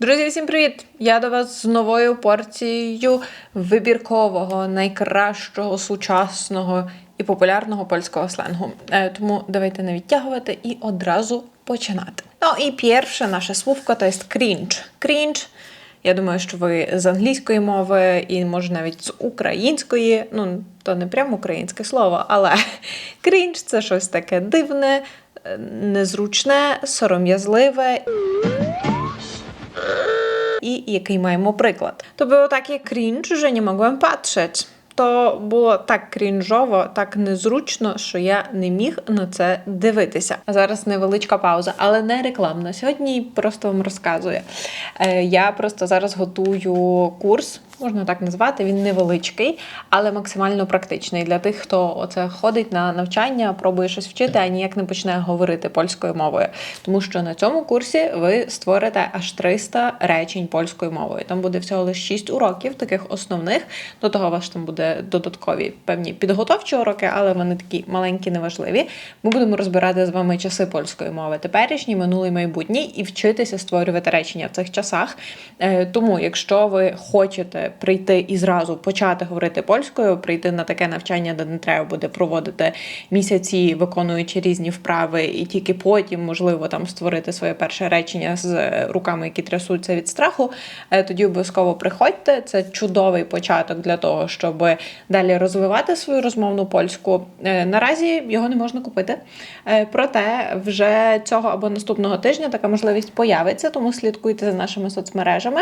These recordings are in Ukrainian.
Друзі, всім привіт! Я до вас з новою порцією вибіркового, найкращого, сучасного і популярного польського сленгу. Е, Тому давайте не відтягувати і одразу починати. Ну і перше наше словко то є крінж. Крінж. Я думаю, що ви з англійської мови і може навіть з української, ну то не прямо українське слово, але крінж це щось таке дивне, е, незручне, сором'язливе i jaki mają przykład. To było takie cringe, że nie mogłem patrzeć. То було так крінжово, так незручно, що я не міг на це дивитися. А зараз невеличка пауза, але не рекламна. Сьогодні просто вам розказую. Е, Я просто зараз готую курс, можна так назвати. Він невеличкий, але максимально практичний для тих, хто оце ходить на навчання, пробує щось вчити, а ніяк не почне говорити польською мовою. Тому що на цьому курсі ви створите аж 300 речень польською мовою. Там буде всього лише 6 уроків, таких основних. До того у вас там буде додаткові певні підготовчі уроки, але вони такі маленькі, неважливі. Ми будемо розбирати з вами часи польської мови, теперішні, минулий, майбутній, і вчитися створювати речення в цих часах. Е, Тому, якщо ви хочете прийти і зразу почати говорити польською, прийти на таке навчання, де не треба буде проводити місяці, виконуючи різні вправи, і тільки потім, можливо, там створити своє перше речення з е, руками, які трясуться від страху, е, тоді обов'язково приходьте. Це чудовий початок для того, щоб далі розвивати свою розмовну польську. Е, Наразі його не можна купити. Проте вже цього або наступного тижня така можливість появиться, тому слідкуйте за нашими соцмережами,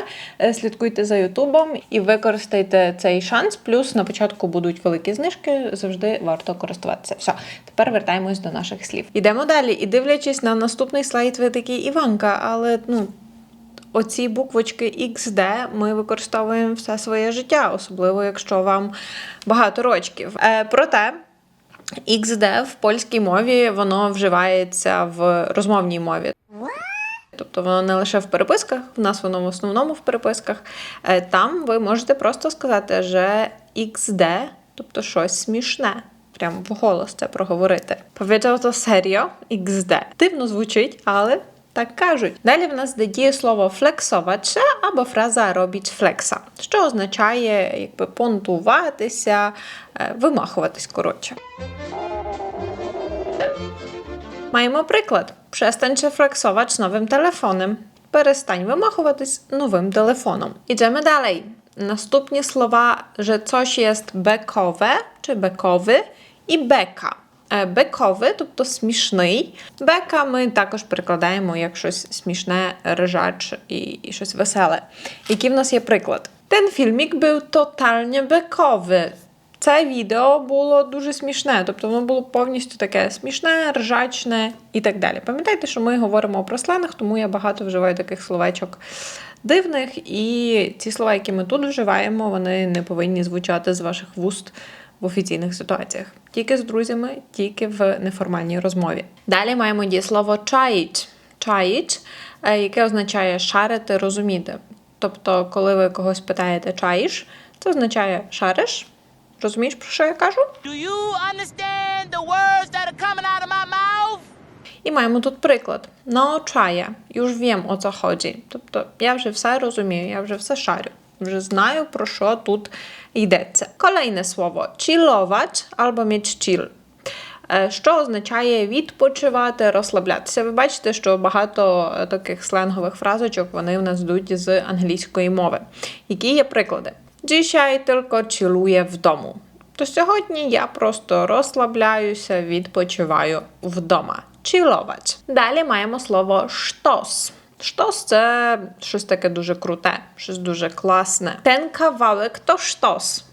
слідкуйте за Ютубом і використайте цей шанс. Плюс на початку будуть великі знижки, завжди варто користуватися. Все, тепер вертаємось до наших слів. Ідемо далі. І дивлячись на наступний слайд, ви такі Іванка, але ну. Оці буквочки XD ми використовуємо все своє життя, особливо якщо вам багато рочків. Е, проте XD в польській мові воно вживається в розмовній мові. Тобто воно не лише в переписках, в нас воно в основному в переписках. Е, Там ви можете просто сказати, що XD, тобто щось смішне. Прямо в голос це проговорити. Powiedział to serio, XD. Дивно звучить, але так кажуть. Далі в нас діє слово флексовать або фраза робіть флекса, що означає якби понтуватися, е, вимахуватись коротше. Маємо приклад. Przestań się flexować nowym telefonem. Перестань вимахуватись новим телефоном. Idziemy dalej. Наступні слова, że coś jest bekowe чи bekowy і бека. Е, Бековий, тобто смішний. Бека ми також перекладаємо як щось смішне, ржач і, і щось веселе. Який в нас є приклад? Ten filmik był totalnie bekowy. Це відео було дуже смішне, тобто воно було повністю таке смішне, ржачне і так далі. Пам'ятайте, що ми говоримо про сленг, тому я багато вживаю таких словечок дивних, і ці слова, які ми тут вживаємо, вони не повинні звучати з ваших вуст в офіційних ситуаціях. Тільки з друзями, тільки в неформальній розмові. Далі маємо дієслово чаїть. Чаїть, е, яке означає шарити, розуміти. Тобто, коли ви когось питаєте чаїш, це означає шариш. Розумієш, про що я кажу? Do you understand the words that are coming out of my mouth? І маємо тут приклад. Чая. Już wiem, o co. Тобто я вже все розумію, я вже все шарю. Вже знаю, про що тут йдеться. Kolejne. Chillować albo mieć chill. Е, Що означає відпочивати, розслаблятися. Ви бачите, що багато е, таких сленгових фразочок вони в нас йдуть з англійської мови. Які є приклади? Dzisiaj tylko chilluję в дому. То сьогодні я просто розслабляюся, відпочиваю вдома. Chillować. Далі маємо слово штос. Штос це щось таке дуже круте, щось дуже класне. Ten кавалек то штос.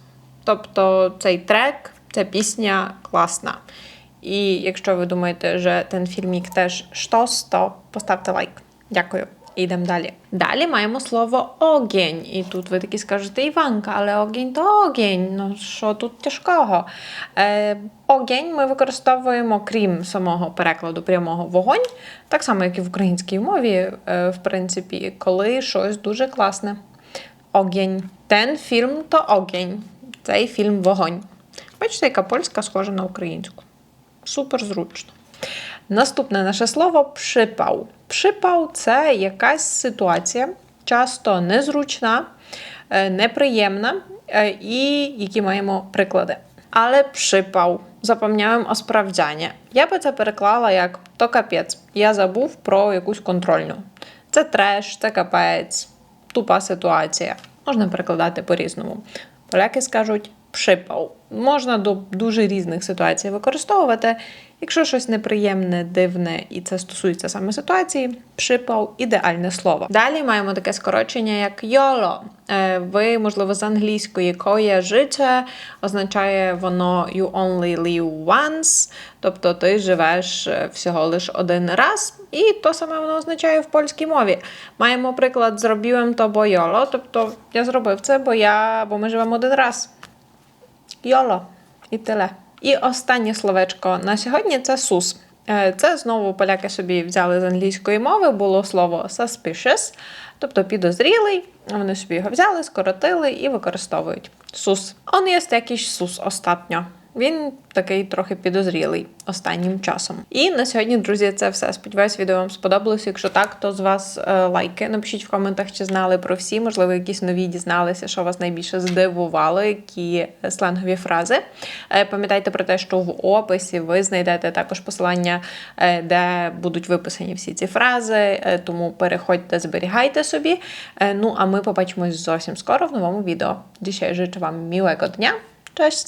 Тобто цей трек, ця пісня класна. І якщо ви думаєте, що ten фільмік теж штос, то поставте лайк. Дякую. Ідемо далі. Далі маємо слово огінь. І тут ви такі скажете Іванка, але огінь то огінь. Ну що тут тяжкого? Е, огінь ми використовуємо, крім самого перекладу прямого вогонь, так само, як і в українській мові, е, в принципі, коли щось дуже класне. Огінь. Ten фільм то огінь. Цей фільм вогонь. Бачите, яка польська схожа на українську. Супер зручно. Наступне наше слово przypał. Przypał це якась ситуація, часто незручна, е, неприємна, е, і які маємо приклади. Але przypał. Запам'ятаємо осправдяння. Я би це переклала як то капець. Я забув про якусь контрольну. Це треш, це капець, тупа ситуація. Можна перекладати по-різному. Поляки скажуть przypał. Можна до дуже різних ситуацій використовувати. Якщо щось неприємне, дивне, і це стосується саме ситуації, przypał – ідеальне слово. Далі маємо таке скорочення, як YOLO. Е, Ви, можливо, з англійської kojarzycie, означає воно you only live once, тобто ти живеш е, всього лише один раз, і то саме воно означає в польській мові. Маємо приклад зробив то, бо YOLO, тобто я зробив це, бо я, бо ми живемо один раз. Йоло і теле. І останнє словечко на сьогодні це сус. Е, Це знову поляки собі взяли з англійської мови, було слово suspicious, тобто підозрілий. Вони собі його взяли, скоротили і використовують. Сус. Он є якийсь сус остатньо. Він такий трохи підозрілий останнім часом. І на сьогодні, друзі, це все. Сподіваюсь, відео вам сподобалось. Якщо так, то з вас е, лайки. Напишіть в коментах, чи знали про всі, можливо, якісь нові дізналися, що вас найбільше здивувало, які сленгові фрази. Е, пам'ятайте про те, що в описі ви знайдете також посилання, е, де будуть виписані всі ці фрази. Е, тому переходьте, зберігайте собі. Е, ну а ми побачимось зовсім скоро в новому відео. Dzisiaj życzę Wam miłego dnia. Cześć!